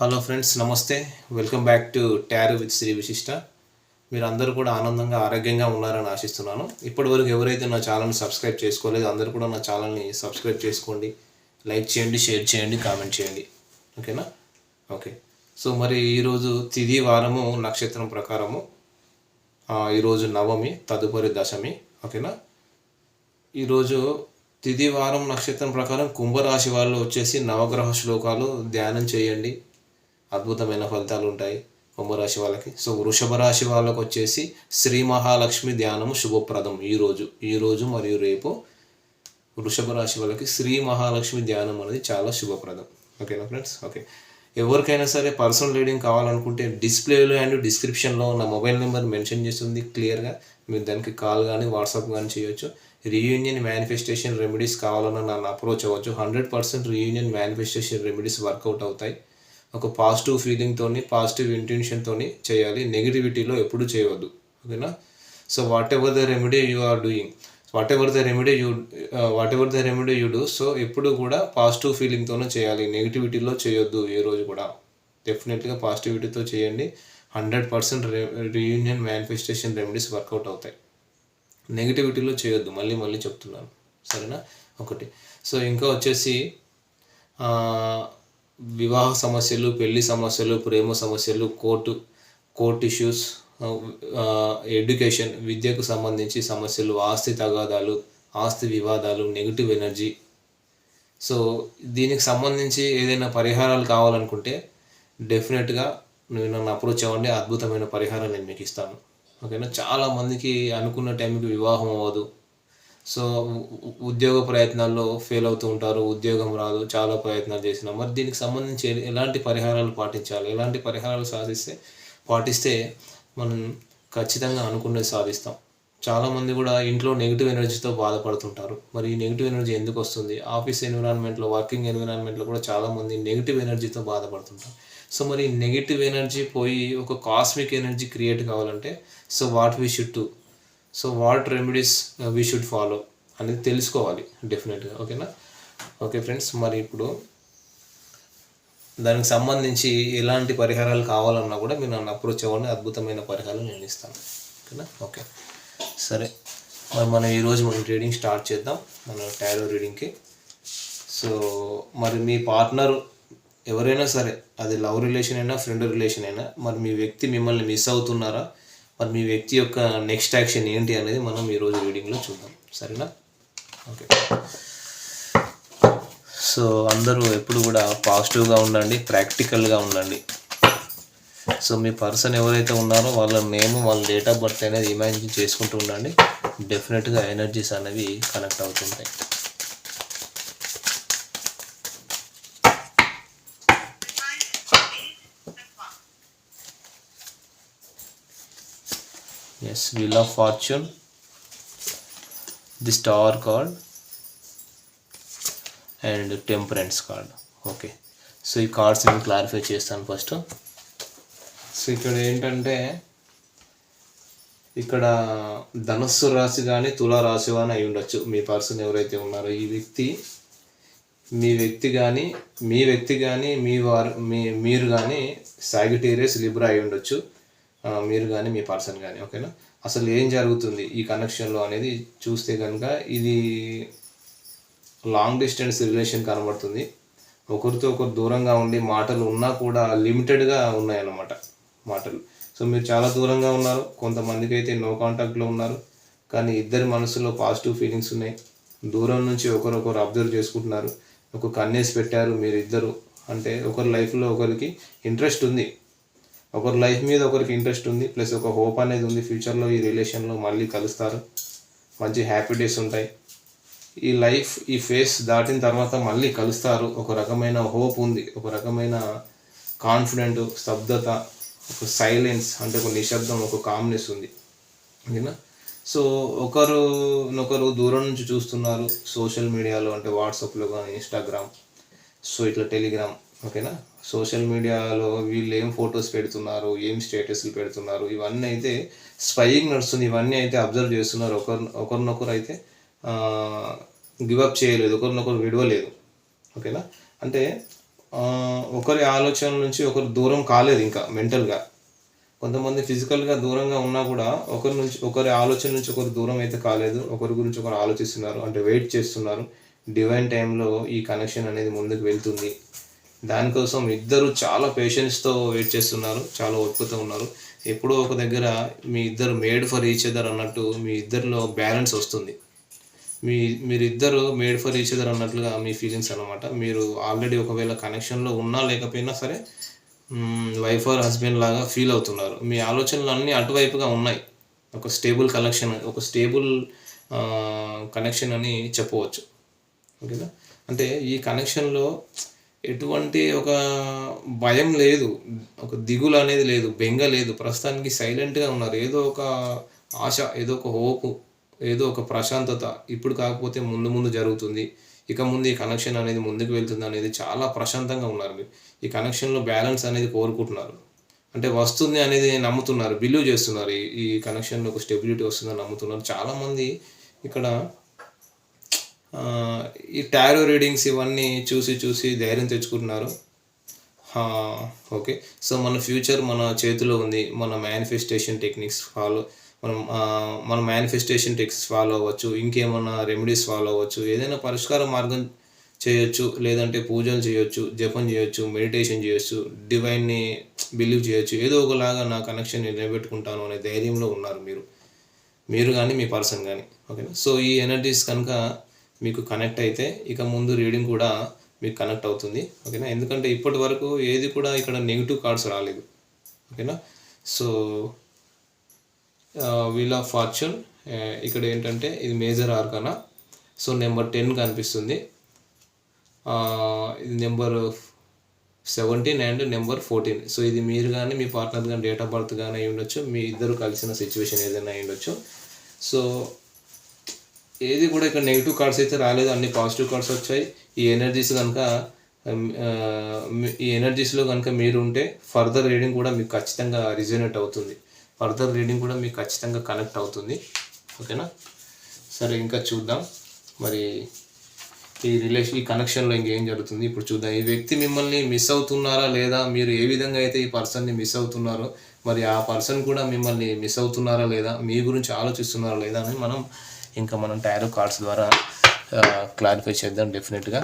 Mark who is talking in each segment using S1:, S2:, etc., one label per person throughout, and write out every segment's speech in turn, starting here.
S1: Hello friends నమస్తే. Welcome back to tarot with Shri Vishishta మీరు అందరూ కూడా ఆనందంగా ఆరోగ్యంగా ఉన్నారని ఆశిస్తున్నాను. ఇప్పటివరకు ఎవరైతే నా ఛానల్ని సబ్స్క్రైబ్ చేసుకోలేదు అందరూ కూడా నా ఛానల్ని సబ్స్క్రైబ్ చేసుకోండి. లైక్ చేయండి షేర్ చేయండి కామెంట్ చేయండి. ఓకేనా ఓకే సో మరి ఈరోజు తిది వారము నక్షత్రం ప్రకారము ఈరోజు నవమి తదుపరి దశమి. ఓకేనా ఈరోజు తిది వారం నక్షత్రం ప్రకారం కుంభరాశి వాళ్ళు వచ్చేసి నవగ్రహ శ్లోకాలు ధ్యానం చేయండి. అద్భుతమైన ఫలితాలు ఉంటాయి కుంభరాశి వాళ్ళకి. సో వృషభ రాశి వాళ్ళకు వచ్చేసి శ్రీ మహాలక్ష్మి ధ్యానము శుభప్రదం ఈరోజు ఈరోజు మరియు రేపు వృషభ రాశి వాళ్ళకి శ్రీ మహాలక్ష్మి ధ్యానం అనేది చాలా శుభప్రదం. ఓకేనా ఫ్రెండ్స్? ఓకే. ఎవరికైనా సరే పర్సనల్ రీడింగ్ కావాలనుకుంటే డిస్ప్లేలో అండ్ డిస్క్రిప్షన్లో నా మొబైల్ నెంబర్ మెన్షన్ చేస్తుంది క్లియర్గా. మీరు దానికి కాల్ కానీ వాట్సాప్ కానీ చేయొచ్చు. రీయూనియన్ మేనిఫెస్టేషన్ రెమెడీస్ కావాలన్నా నన్ను అప్రోచ్ అవ్వచ్చు. Hundred percent reunion manifestation remedies work out అవుతాయి. ఒక పాజిటివ్ ఫీలింగ్తోని పాజిటివ్ ఇంటెన్షన్తోని చేయాలి. నెగిటివిటీలో ఎప్పుడు చేయవద్దు. ఓకేనా? So whatever the remedy you are doing whatever the remedy you whatever the remedy you do so ఎప్పుడు కూడా పాజిటివ్ ఫీలింగ్తోనే చేయాలి. నెగిటివిటీలో చేయొద్దు ఏ రోజు కూడా. డెఫినెట్గా పాజిటివిటీతో చేయండి. Hundred percent reunion manifestation remedies work out అవుతాయి. నెగిటివిటీలో చేయొద్దు. మళ్ళీ మళ్ళీ చెప్తున్నాను. సరేనా? ఒకటి. సో ఇంకా వచ్చేసి uh, వివాహ సమస్యలు పెళ్ళి సమస్యలు ప్రేమ సమస్యలు కోర్టు కోర్ట్ ఇష్యూస్ ఎడ్యుకేషన్ విద్యకు సంబంధించి సమస్యలు ఆస్తి తగాదాలు ఆస్తి వివాదాలు నెగిటివ్ ఎనర్జీ సో దీనికి సంబంధించి ఏదైనా పరిహారాలు కావాలనుకుంటే డెఫినెట్గా నువ్వు నన్ను అప్రోచ్ అవ్వండి అద్భుతమైన పరిహారం నేను మీకు ఇస్తాను. ఓకేనా చాలా మందికి అనుకున్న టైంకి వివాహం అవ్వదు. సో ఉద్యోగ ప్రయత్నాల్లో ఫెయిల్ అవుతూ ఉంటారు ఉద్యోగం రాదు చాలా ప్రయత్నాలు చేసినా. మరి దీనికి సంబంధించి ఎలాంటి పరిహారాలు పాటించాలి? ఎలాంటి పరిహారాలు సాధిస్తే పాటిస్తే మనం ఖచ్చితంగా అనుకున్నది సాధిస్తాం. చాలామంది కూడా ఇంట్లో నెగిటివ్ ఎనర్జీతో బాధపడుతుంటారు. మరి ఈ నెగిటివ్ ఎనర్జీ ఎందుకు వస్తుంది? ఆఫీస్ ఎన్విరాన్మెంట్లో వర్కింగ్ ఎన్విరాన్మెంట్లో కూడా చాలామంది నెగిటివ్ ఎనర్జీతో బాధపడుతుంటారు. సో మరి నెగిటివ్ ఎనర్జీ పోయి ఒక కాస్మిక్ ఎనర్జీ క్రియేట్ కావాలంటే so what we should to so what remedies we should follow అనేది తెలుసుకోవాలి డెఫినెట్గా ఓకేనా? ఓకే ఫ్రెండ్స్ మరి ఇప్పుడు దానికి సంబంధించి ఎలాంటి పరిహారాలు కావాలన్నా కూడా మీరు నన్ను అప్రోచ్ అవ్వండి అద్భుతమైన పరిహారాలు నేను ఇస్తాను. ఓకేనా? ఓకే. సరే. మరి మనం ఈరోజు మనం రీడింగ్ స్టార్ట్ చేద్దాం మన టైరో రీడింగ్కి సో మరి మీ పార్ట్నర్ ఎవరైనా సరే అది లవ్ రిలేషన్ అయినా ఫ్రెండ్ రిలేషన్ అయినా మరి మీ వ్యక్తి మిమ్మల్ని మిస్ అవుతున్నారా? మరి మీ వ్యక్తి యొక్క నెక్స్ట్ యాక్షన్ ఏంటి అనేది మనం ఈరోజు రీడింగ్లో చూద్దాం. సరేనా? ఓకే సో అందరూ ఎప్పుడు కూడా పాజిటివ్గా ఉండండి ప్రాక్టికల్గా ఉండండి. సో మీ పర్సన్ ఎవరైతే ఉన్నారో వాళ్ళ నేమ్ వాళ్ళ డేట్ ఆఫ్ బర్త్ అనేది ఇమాజిన్ చేసుకుంటూ ఉండండి. డెఫినెట్గా ఎనర్జీస్ అనేవి కనెక్ట్ అవుతుంటాయి. Yes wheel of fortune the star card and temperance card okay so ఈ కార్డ్స్ నేను క్లారిఫై చేస్తాను ఫస్ట్ సో ఇక్కడ ఏంటంటే ఇక్కడ ధనస్సు రాశి కానీ తులా రాశి కానీ అయి ఉండొచ్చు. మీ పర్సన్ ఎవరైతే ఉన్నారో ఈ వ్యక్తి మీ వ్యక్తి కానీ మీ వ్యక్తి కానీ మీ వారు మీ మీరు కానీ సాగిటేరియస్ లిబ్రా అయి ఉండొచ్చు. మీరు కానీ మీ పర్సన్ కానీ ఓకేనా? అసలు ఏం జరుగుతుంది ఈ కనెక్షన్లో అనేది చూస్తే కనుక ఇది లాంగ్ డిస్టెన్స్ రిలేషన్ కనబడుతుంది. ఒకరితో ఒకరు దూరంగా ఉండి మాటలు ఉన్నా కూడా లిమిటెడ్గా ఉన్నాయన్నమాట మాటలు. సో మీరు చాలా దూరంగా ఉన్నారు. కొంతమందికి అయితే నో కాంటాక్ట్లో ఉన్నారు. కానీ ఇద్దరి మనసులో పాజిటివ్ ఫీలింగ్స్ ఉన్నాయి. దూరం నుంచి ఒకరొకరు అబ్జర్వ్ చేసుకుంటున్నారు. ఒక కన్నేసి పెట్టారు మీరిద్దరు. అంటే ఒకరి లైఫ్లో ఒకరికి ఇంట్రెస్ట్ ఉంది. ఒకరి లైఫ్ మీద ఒకరికి ఇంట్రెస్ట్ ఉంది ప్లస్ ఒక హోప్ అనేది ఉంది ఫ్యూచర్లో ఈ రిలేషన్లో మళ్ళీ కలుస్తారు. మంచి హ్యాపీ డేస్ ఉంటాయి. ఈ లైఫ్ ఈ ఫేస్ దాటిన తర్వాత మళ్ళీ కలుస్తారు. ఒక రకమైన హోప్ ఉంది ఒక రకమైన కాన్ఫిడెంట్ స్తబ్దత ఒక సైలెన్స్ అంటే ఒక నిశ్శబ్దం ఒక కామ్నెస్ ఉంది. ఓకేనా? సో ఒకరునొకరు దూరం నుంచి చూస్తున్నారు సోషల్ మీడియాలో అంటే వాట్సాప్లో కానీ ఇన్స్టాగ్రామ్ సో ఇట్లా టెలిగ్రామ్. ఓకేనా? సోషల్ మీడియాలో వీళ్ళు ఏం ఫొటోస్ పెడుతున్నారు ఏం స్టేటస్లు పెడుతున్నారు ఇవన్నీ అయితే స్పైయింగ్ నడుస్తుంది. ఇవన్నీ అయితే అబ్జర్వ్ చేస్తున్నారు. ఒకరి ఒకరినొకరు అయితే గివప్ చేయలేదు ఒకరినొకరు విడవలేదు. ఓకేనా? అంటే ఒకరి ఆలోచన నుంచి ఒకరు దూరం కాలేదు ఇంకా మెంటల్గా. కొంతమంది ఫిజికల్గా దూరంగా ఉన్నా కూడా ఒకరి నుంచి ఒకరి ఆలోచన నుంచి ఒకరు దూరం అయితే కాలేదు. ఒకరి గురించి ఒకరు ఆలోచిస్తున్నారు. అంటే వెయిట్ చేస్తున్నారు. డివైన్ టైంలో ఈ కనెక్షన్ అనేది ముందుకు వెళ్తుంది. దానికోసం ఇద్దరు చాలా పేషెన్స్తో వెయిట్ చేస్తున్నారు చాలా ఓపికతో ఉన్నారు. ఎప్పుడో ఒక దగ్గర మీ ఇద్దరు మేడ్ ఫర్ ఈచ్ అదర్ అన్నట్టు మీ ఇద్దరిలో బ్యాలెన్స్ వస్తుంది. మీ మీరిద్దరు మేడ్ ఫర్ ఈచ్ అదర్ అన్నట్లుగా మీ ఫీలింగ్స్ అనమాట మీరు ఆల్రెడీ ఒకవేళ కనెక్షన్లో ఉన్నా లేకపోయినా సరే వైఫ్ ఆర్ హస్బెండ్ లాగా ఫీల్ అవుతున్నారు. మీ ఆలోచనలు అన్నీ అటువైపుగా ఉన్నాయి. ఒక స్టేబుల్ కనెక్షన్ ఒక స్టేబుల్ కనెక్షన్ అని చెప్పవచ్చు. ఓకేనా? అంటే ఈ కనెక్షన్లో ఎటువంటి ఒక భయం లేదు ఒక దిగులు అనేది లేదు బెంగ లేదు. ప్రస్తుతానికి సైలెంట్గా ఉన్నారు. ఏదో ఒక ఆశ ఏదో ఒక హోపు ఏదో ఒక ప్రశాంతత ఇప్పుడు కాకపోతే ముందు ముందు జరుగుతుంది. ఇక ముందు ఈ కనెక్షన్ అనేది ముందుకు వెళ్తుంది అనేది చాలా ప్రశాంతంగా ఉన్నారు. ఈ కనెక్షన్లో బ్యాలెన్స్ అనేది కోరుకుంటున్నారు. అంటే వస్తుంది అనేది నమ్ముతున్నారు. బిలీవ్ చేస్తున్నారు. ఈ కనెక్షన్లో ఒక స్టెబిలిటీ వస్తుందని నమ్ముతున్నారు. చాలామంది ఇక్కడ ఈ టారో రీడింగ్స్ ఇవన్నీ చూసి చూసి ధైర్యం తెచ్చుకుంటున్నారు. ఓకే. సో మన ఫ్యూచర్ మన చేతిలో ఉంది. మన మేనిఫెస్టేషన్ టెక్నిక్స్ ఫాలో మనం మన మేనిఫెస్టేషన్ టెక్నిక్స్ ఫాలో అవ్వచ్చు. ఇంకేమన్నా రెమెడీస్ ఫాలో అవ్వచ్చు. ఏదైనా పరిష్కార మార్గం చేయొచ్చు. లేదంటే పూజలు చేయొచ్చు జపం చేయొచ్చు మెడిటేషన్ చేయొచ్చు డివైన్ని బిలీవ్ చేయొచ్చు. ఏదో ఒకలాగా నా కనెక్షన్ నిలబెట్టుకుంటాను అనే ధైర్యంలో ఉన్నారు మీరు. మీరు కానీ మీ పర్సన్ కానీ ఓకేనా? సో ఈ ఎనర్జీస్ కనుక మీకు కనెక్ట్ అయితే ఇక ముందు రీడింగ్ కూడా మీకు కనెక్ట్ అవుతుంది. ఓకేనా ఎందుకంటే ఇప్పటి వరకు ఏది కూడా ఇక్కడ నెగిటివ్ కార్డ్స్ రాలేదు. ఓకేనా సో వీల్ ఆఫ్ ఫార్చ్యూన్ ఇక్కడ ఏంటంటే ఇది major arcana so number ten కనిపిస్తుంది. Uh, ఇది number seventeen and number fourteen so ఇది మీరు కానీ మీ పార్ట్నర్ కానీ డేట్ ఆఫ్ బర్త్ కానీ అయి ఉండొచ్చు. మీ ఇద్దరు కలిసిన సిచ్యువేషన్ ఏదైనా అయి ఉండొచ్చు. సో ఏది కూడా ఇక్కడ నెగిటివ్ కార్డ్స్ అయితే రాలేదు. అన్ని పాజిటివ్ కార్డ్స్ వచ్చాయి. ఈ ఎనర్జీస్ కనుక ఈ ఎనర్జీస్లో కనుక మీరు ఉంటే ఫర్దర్ రీడింగ్ కూడా మీకు ఖచ్చితంగా రిజనేట్ అవుతుంది. ఫర్దర్ రీడింగ్ కూడా మీకు ఖచ్చితంగా కనెక్ట్ అవుతుంది. ఓకేనా? సరే ఇంకా చూద్దాం. మరి ఈ రిలేషన్ ఈ కనెక్షన్లో ఇంకేం జరుగుతుంది? ఇప్పుడు చూద్దాం. ఈ వ్యక్తి మిమ్మల్ని మిస్ అవుతున్నారా లేదా? మీరు ఏ విధంగా అయితే ఈ పర్సన్ని మిస్ అవుతున్నారో మరి ఆ పర్సన్ కూడా మిమ్మల్ని మిస్ అవుతున్నారా లేదా? మీ గురించి ఆలోచిస్తున్నారా లేదా అని మనం ఇంకా మనం టారో కార్డ్స్ ద్వారా క్లారిఫై చేద్దాం డెఫినెట్గా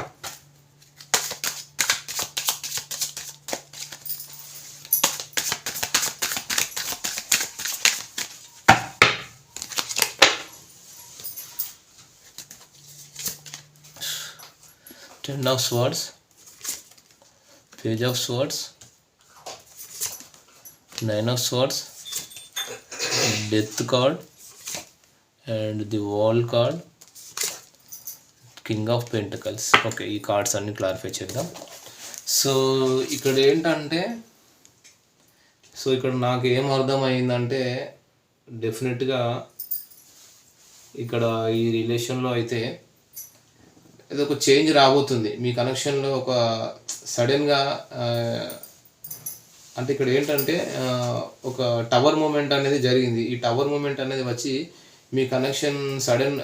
S1: ten of swords page of swords nine of swords death card and the world card king of pentacles okay ఈ కార్డ్స్ అన్ని క్లారిఫై చేద్దాం. సో ఇక్కడ ఏంటంటే సో ఇక్కడ నాకు ఏం అర్థమైందంటే డెఫినెట్గా ఇక్కడ ఈ రిలేషన్లో అయితే ఏదో ఒక చేంజ్ రాబోతుంది. మీ కనెక్షన్లో ఒక సడన్గా అంటే ఇక్కడ ఏంటంటే ఒక టవర్ మూమెంట్ అనేది జరిగింది. ఈ టవర్ మూమెంట్ అనేది వచ్చి మీ కనెక్షన్ సడన్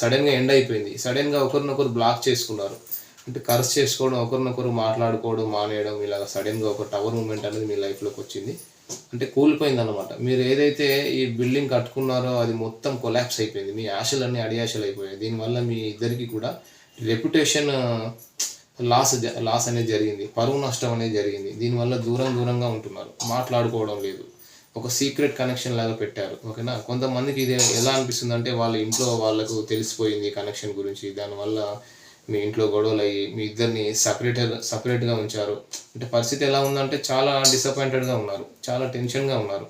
S1: సడన్గా ఎండ్ అయిపోయింది. సడన్గా ఒకరినొకరు బ్లాక్ చేసుకున్నారు. అంటే కర్స్ చేసుకోవడం ఒకరినొకరు మాట్లాడుకోవడం మానేయడం ఇలా సడన్గా ఒక టవర్ మూమెంట్ అనేది మీ లైఫ్లోకి వచ్చింది. అంటే కూలిపోయింది అనమాట మీరు ఏదైతే ఈ బిల్డింగ్ కట్టుకున్నారో అది మొత్తం కొలాప్స్ అయిపోయింది. మీ ఆశలన్నీ అడియాశలు అయిపోయాయి దీనివల్ల మీ ఇద్దరికి కూడా రెప్యుటేషన్ లాస్ లాస్ అనేది జరిగింది. పరువు నష్టం అనేది జరిగింది. దీనివల్ల దూరం దూరంగా ఉంటున్నారు. మాట్లాడుకోవడం లేదు. ఒక సీక్రెట్ కనెక్షన్ లాగా పెట్టారు. ఓకేనా? కొంతమందికి ఇది ఎలా అనిపిస్తుంది అంటే వాళ్ళ ఇంట్లో వాళ్ళకు తెలిసిపోయింది కనెక్షన్ గురించి. దానివల్ల మీ ఇంట్లో గొడవలు అయ్యి మీ ఇద్దరిని సపరేట్ సపరేట్గా ఉంచారు. అంటే పరిస్థితి ఎలా ఉందంటే చాలా డిసప్పాయింటెడ్గా ఉన్నారు. చాలా టెన్షన్గా ఉన్నారు.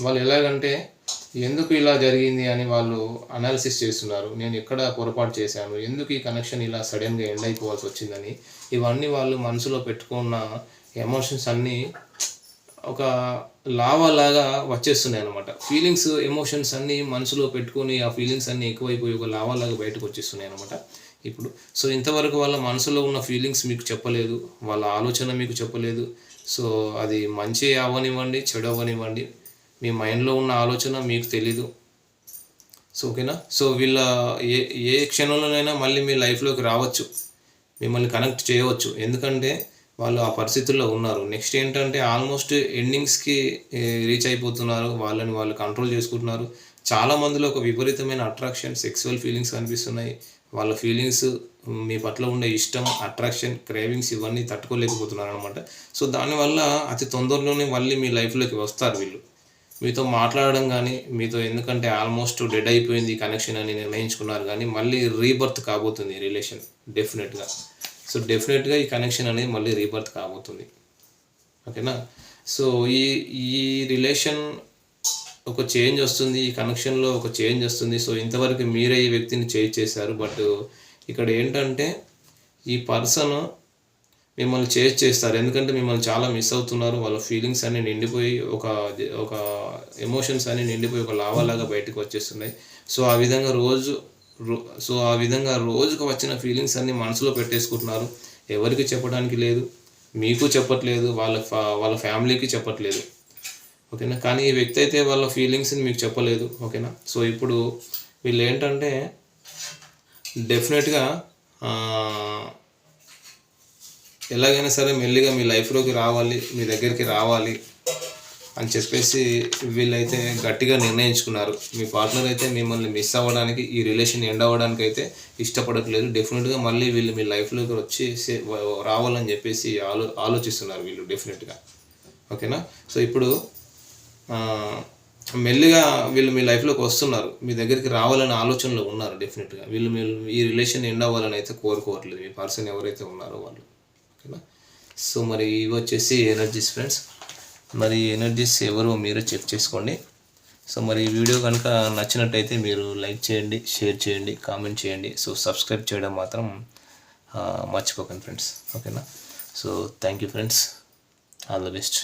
S1: వాళ్ళు ఎలాగంటే ఎందుకు ఇలా జరిగింది అని వాళ్ళు అనాలిసిస్ చేస్తున్నారు. నేను ఎక్కడ పొరపాటు చేశాను? ఎందుకు ఈ కనెక్షన్ ఇలా సడన్గా ఎండ్ అయిపోవాల్సి వచ్చిందని? ఇవన్నీ వాళ్ళు మనసులో పెట్టుకున్న ఎమోషన్స్ అన్నీ ఒక లావా లాగా వచ్చేస్తున్నాయి అనమాట ఫీలింగ్స్ ఎమోషన్స్ అన్నీ మనసులో పెట్టుకొని ఆ ఫీలింగ్స్ అన్నీ ఎక్కువైపోయి ఒక లావా లాగా బయటకు వచ్చేస్తున్నాయి అనమాట ఇప్పుడు సో ఇంతవరకు వాళ్ళ మనసులో ఉన్న ఫీలింగ్స్ మీకు చెప్పలేదు వాళ్ళ ఆలోచన మీకు చెప్పలేదు సో అది మంచి అవ్వనివ్వండి చెడు అవ్వనివ్వండి మీ మైండ్లో ఉన్న ఆలోచన మీకు తెలీదు. సో ఓకేనా? సో వీళ్ళ ఏ ఏ క్షణంలోనైనా మళ్ళీ మీ లైఫ్లోకి రావచ్చు మిమ్మల్ని కనెక్ట్ చేయవచ్చు. ఎందుకంటే వాళ్ళు ఆ పరిస్థితుల్లో ఉన్నారు. నెక్స్ట్ ఏంటంటే ఆల్మోస్ట్ ఎండింగ్స్కి రీచ్ అయిపోతున్నారు. వాళ్ళని వాళ్ళు కంట్రోల్ చేసుకుంటున్నారు. చాలా మందిలో ఒక విపరీతమైన అట్రాక్షన్ సెక్సువల్ ఫీలింగ్స్ కనిపిస్తున్నాయి. వాళ్ళ ఫీలింగ్స్ మీ పట్ల ఉండే ఇష్టం అట్రాక్షన్ క్రేవింగ్స్ ఇవన్నీ తట్టుకోలేకపోతున్నారు అనమాట సో దానివల్ల అతి తొందరలోనే మళ్ళీ మీ లైఫ్లోకి వస్తారు వీళ్ళు. మీతో మాట్లాడడం కానీ మీతో ఎందుకంటే ఆల్మోస్ట్ డెడ్ అయిపోయింది కనెక్షన్ అని నిర్ణయించుకున్నారు కానీ మళ్ళీ రీబర్త్ కాబోతుంది రిలేషన్ డెఫినెట్గా సో డెఫినెట్గా ఈ కనెక్షన్ అనేది మళ్ళీ రీబర్త్ కాబోతుంది. ఓకేనా? సో ఈ ఈ రిలేషన్ ఒక చేంజ్ వస్తుంది ఈ కనెక్షన్లో ఒక చేంజ్ వస్తుంది. సో ఇంతవరకు మీరే ఈ వ్యక్తిని చేంజ్ చేశారు. బట్ ఇక్కడ ఏంటంటే ఈ పర్సన్ మిమ్మల్ని చేంజ్ చేస్తారు. ఎందుకంటే మిమ్మల్ని చాలా మిస్ అవుతున్నారు. వాళ్ళ ఫీలింగ్స్ అన్నీ నిండిపోయి ఒక ఒక ఎమోషన్స్ అన్నీ నిండిపోయి ఒక లావాలాగా బయటకు వచ్చేస్తున్నాయి. సో ఆ విధంగా రోజు సో ఆ విధంగా రోజుకు వచ్చిన ఫీలింగ్స్ అన్ని మనసులో పెట్టేసుకుంటున్నారు. ఎవరికి చెప్పడానికి లేదు మీకు చెప్పట్లేదు వాళ్ళ ఫా- వాళ్ళ ఫ్యామిలీకి చెప్పట్లేదు. ఓకేనా? కానీ ఈ వ్యక్తి అయితే వాళ్ళ ఫీలింగ్స్ని మీకు చెప్పలేదు. ఓకేనా? సో ఇప్పుడు వీళ్ళు ఏంటంటే డెఫినెట్గా ఎలాగైనా సరే మెల్లిగా మీ లైఫ్లోకి రావాలి మీ దగ్గరికి రావాలి. అని చెప్పేసి వీళ్ళైతే గట్టిగా నిర్ణయించుకున్నారు. మీ పార్ట్నర్ అయితే మిమ్మల్ని మిస్ అవ్వడానికి ఈ రిలేషన్ ఎండ్ అవ్వడానికి అయితే ఇష్టపడట్లేదు డెఫినెట్గా మళ్ళీ వీళ్ళు మీ లైఫ్లోకి వచ్చి రావాలని చెప్పేసి ఆలో ఆలోచిస్తున్నారు వీళ్ళు డెఫినెట్గా ఓకేనా? సో ఇప్పుడు మెల్లిగా వీళ్ళు మీ లైఫ్లోకి వస్తున్నారు. మీ దగ్గరికి రావాలనే ఆలోచనలో ఉన్నారు డెఫినెట్గా వీళ్ళు మీ ఈ రిలేషన్ ఎండ్ అవ్వాలని అయితే కోరుకోవట్లేదు. మీ పర్సన్ ఎవరైతే ఉన్నారో వాళ్ళు. ఓకేనా? సో మరి ఇవి వచ్చేసి ఎనర్జీస్ ఫ్రెండ్స్ మరి ఎనర్జీస్ ఎవరో మీరు చెక్ చేసుకోండి. సో మరి వీడియో కనుక నచ్చినట్టయితే మీరు లైక్ చేయండి షేర్ చేయండి కామెంట్ చేయండి. సో సబ్స్క్రైబ్ చేయడం మాత్రం మర్చిపోకండి ఫ్రెండ్స్ ఓకేనా so thank you friends all the best